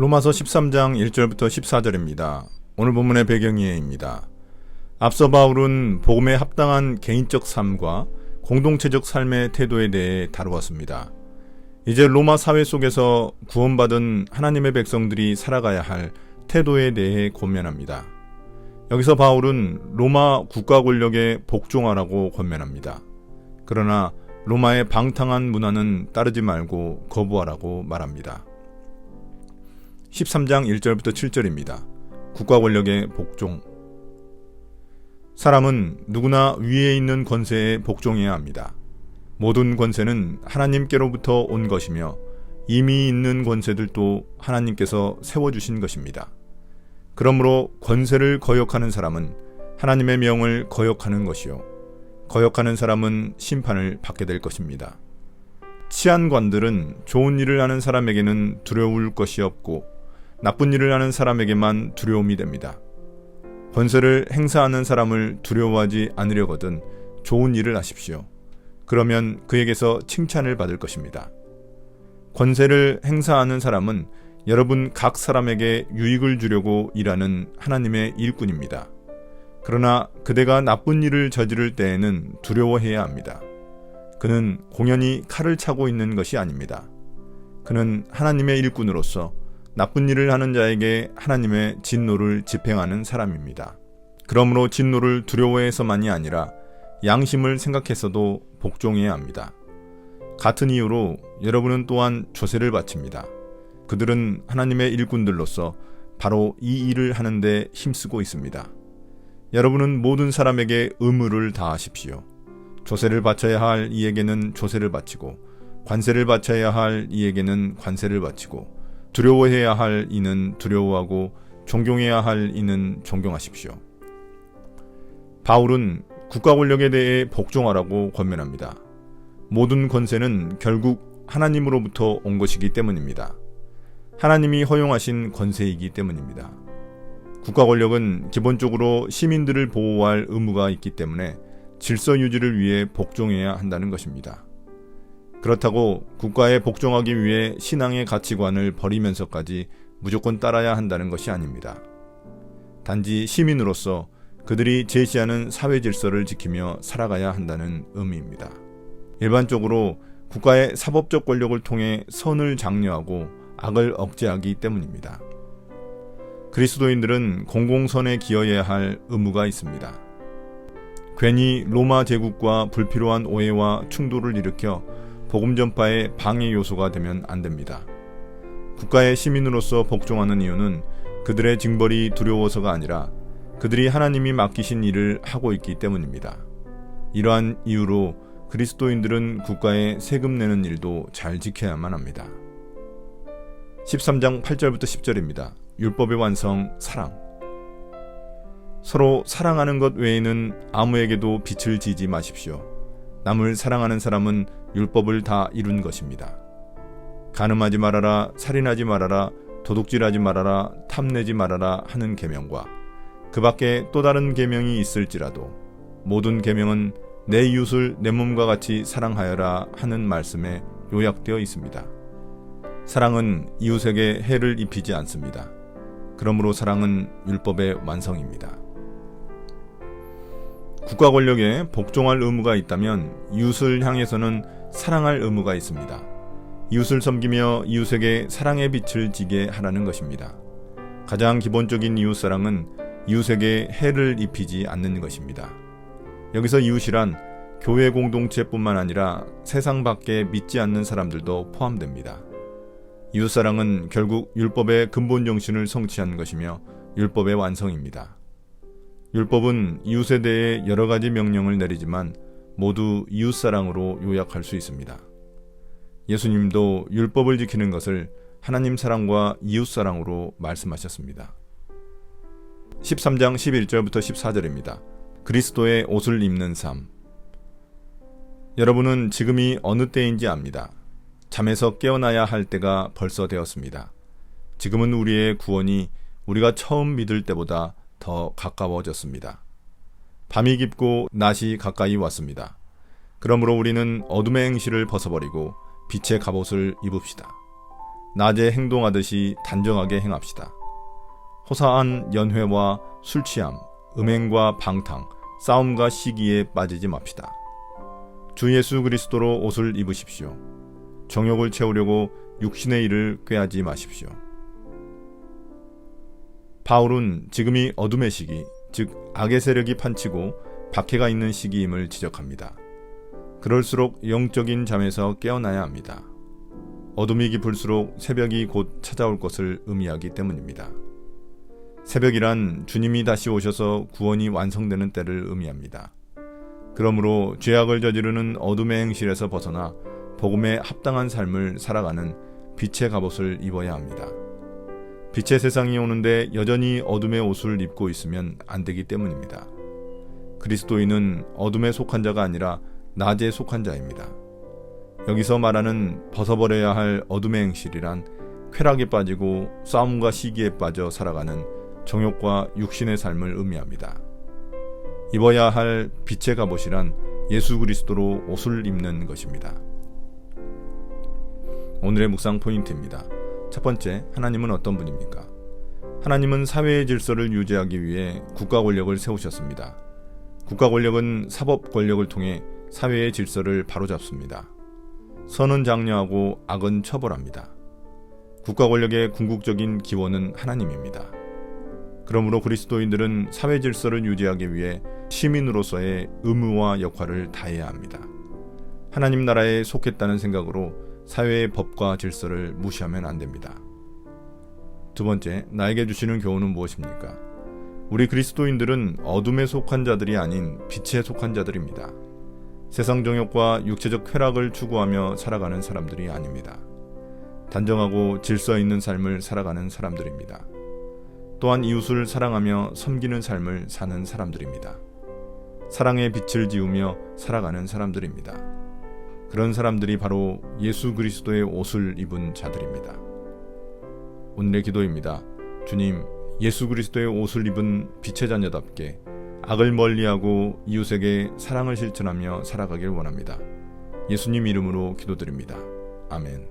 로마서 13장 1절부터 14절입니다. 오늘 본문의 배경이에입니다. 앞서 바울은 복음에 합당한 개인적 삶과 공동체적 삶의 태도에 대해 다루었습니다. 이제 로마 사회 속에서 구원받은 하나님의 백성들이 살아가야 할 태도에 대해 고면합니다. 여기서 바울은 로마 국가 권력에 복종하라고 권면합니다. 그러나 로마의 방탕한 문화는 따르지 말고 거부하라고 말합니다. 13장 1절부터 7절입니다. 국가 권력의 복종. 사람은 누구나 위에 있는 권세에 복종해야 합니다. 모든 권세는 하나님께로부터 온 것이며 이미 있는 권세들도 하나님께서 세워주신 것입니다. 그러므로 권세를 거역하는 사람은 하나님의 명을 거역하는 것이요. 거역하는 사람은 심판을 받게 될 것입니다. 치안관들은 좋은 일을 하는 사람에게는 두려울 것이 없고 나쁜 일을 하는 사람에게만 두려움이 됩니다. 권세를 행사하는 사람을 두려워하지 않으려거든 좋은 일을 하십시오. 그러면 그에게서 칭찬을 받을 것입니다. 권세를 행사하는 사람은 여러분 각 사람에게 유익을 주려고 일하는 하나님의 일꾼입니다. 그러나 그대가 나쁜 일을 저지를 때에는 두려워해야 합니다. 그는 공연히 칼을 차고 있는 것이 아닙니다. 그는 하나님의 일꾼으로서 나쁜 일을 하는 자에게 하나님의 진노를 집행하는 사람입니다. 그러므로 진노를 두려워해서만이 아니라 양심을 생각해서도 복종해야 합니다. 같은 이유로 여러분은 또한 조세를 바칩니다. 그들은 하나님의 일꾼들로서 바로 이 일을 하는데 힘쓰고 있습니다. 여러분은 모든 사람에게 의무를 다하십시오. 조세를 바쳐야 할 이에게는 조세를 바치고 관세를 바쳐야 할 이에게는 관세를 바치고 두려워해야 할 이는 두려워하고 존경해야 할 이는 존경하십시오. 바울은 국가 권력에 대해 복종하라고 권면합니다. 모든 권세는 결국 하나님으로부터 온 것이기 때문입니다. 하나님이 허용하신 권세이기 때문입니다. 국가 권력은 기본적으로 시민들을 보호할 의무가 있기 때문에 질서 유지를 위해 복종해야 한다는 것입니다. 그렇다고 국가에 복종하기 위해 신앙의 가치관을 버리면서까지 무조건 따라야 한다는 것이 아닙니다. 단지 시민으로서 그들이 제시하는 사회 질서를 지키며 살아가야 한다는 의미입니다. 일반적으로 국가의 사법적 권력을 통해 선을 장려하고 악을 억제하기 때문입니다. 그리스도인들은 공공선에 기여해야 할 의무가 있습니다. 괜히 로마 제국과 불필요한 오해와 충돌을 일으켜 복음 전파의 방해 요소가 되면 안 됩니다. 국가의 시민으로서 복종하는 이유는 그들의 징벌이 두려워서가 아니라 그들이 하나님이 맡기신 일을 하고 있기 때문입니다. 이러한 이유로 그리스도인들은 국가에 세금 내는 일도 잘 지켜야만 합니다. 13장 8절부터 10절입니다. 율법의 완성, 사랑. 서로 사랑하는 것 외에는 아무에게도 빛을 지지 마십시오. 남을 사랑하는 사람은 율법을 다 이룬 것입니다. 가늠하지 말아라, 살인하지 말아라, 도둑질하지 말아라, 탐내지 말아라 하는 계명과 그 밖에 또 다른 계명이 있을지라도 모든 계명은 내 이웃을 내 몸과 같이 사랑하여라 하는 말씀에 요약되어 있습니다. 사랑은 이웃에게 해를 입히지 않습니다. 그러므로 사랑은 율법의 완성입니다. 국가 권력에 복종할 의무가 있다면 이웃을 향해서는 사랑할 의무가 있습니다. 이웃을 섬기며 이웃에게 사랑의 빛을 지게 하라는 것입니다. 가장 기본적인 이웃 사랑은 이웃에게 해를 입히지 않는 것입니다. 여기서 이웃이란 교회 공동체뿐만 아니라 세상 밖에 믿지 않는 사람들도 포함됩니다. 이웃사랑은 결국 율법의 근본 정신을 성취한 것이며 율법의 완성입니다. 율법은 이웃에 대해 여러 가지 명령을 내리지만 모두 이웃사랑으로 요약할 수 있습니다. 예수님도 율법을 지키는 것을 하나님 사랑과 이웃사랑으로 말씀하셨습니다. 13장 11절부터 14절입니다. 그리스도의 옷을 입는 삶. 여러분은 지금이 어느 때인지 압니다. 잠에서 깨어나야 할 때가 벌써 되었습니다. 지금은 우리의 구원이 우리가 처음 믿을 때보다 더 가까워졌습니다. 밤이 깊고 낮이 가까이 왔습니다. 그러므로 우리는 어둠의 행실을 벗어버리고 빛의 갑옷을 입읍시다. 낮에 행동하듯이 단정하게 행합시다. 호사한 연회와 술 취함, 음행과 방탕, 싸움과 시기에 빠지지 맙시다. 주 예수 그리스도로 옷을 입으십시오. 정욕을 채우려고 육신의 일을 꾀하지 마십시오. 바울은 지금이 어둠의 시기, 즉 악의 세력이 판치고 박해가 있는 시기임을 지적합니다. 그럴수록 영적인 잠에서 깨어나야 합니다. 어둠이 깊을수록 새벽이 곧 찾아올 것을 의미하기 때문입니다. 새벽이란 주님이 다시 오셔서 구원이 완성되는 때를 의미합니다. 그러므로 죄악을 저지르는 어둠의 행실에서 벗어나 복음에 합당한 삶을 살아가는 빛의 갑옷을 입어야 합니다. 빛의 세상이 오는데 여전히 어둠의 옷을 입고 있으면 안 되기 때문입니다. 그리스도인은 어둠에 속한 자가 아니라 낮에 속한 자입니다. 여기서 말하는 벗어버려야 할 어둠의 행실이란 쾌락에 빠지고 싸움과 시기에 빠져 살아가는 정욕과 육신의 삶을 의미합니다. 입어야 할 빛의 갑옷이란 예수 그리스도로 옷을 입는 것입니다. 오늘의 묵상 포인트입니다. 첫 번째, 하나님은 어떤 분입니까? 하나님은 사회의 질서를 유지하기 위해 국가 권력을 세우셨습니다. 국가 권력은 사법 권력을 통해 사회의 질서를 바로잡습니다. 선은 장려하고 악은 처벌합니다. 국가 권력의 궁극적인 기원은 하나님입니다. 그러므로 그리스도인들은 사회 질서를 유지하기 위해 시민으로서의 의무와 역할을 다해야 합니다. 하나님 나라에 속했다는 생각으로 사회의 법과 질서를 무시하면 안 됩니다. 두 번째, 나에게 주시는 교훈은 무엇입니까? 우리 그리스도인들은 어둠에 속한 자들이 아닌 빛에 속한 자들입니다. 세상 정욕과 육체적 쾌락을 추구하며 살아가는 사람들이 아닙니다. 단정하고 질서 있는 삶을 살아가는 사람들입니다. 또한 이웃을 사랑하며 섬기는 삶을 사는 사람들입니다. 사랑의 빛을 지우며 살아가는 사람들입니다. 그런 사람들이 바로 예수 그리스도의 옷을 입은 자들입니다. 오늘의 기도입니다. 주님, 예수 그리스도의 옷을 입은 빛의 자녀답게 악을 멀리하고 이웃에게 사랑을 실천하며 살아가길 원합니다. 예수님 이름으로 기도드립니다. 아멘.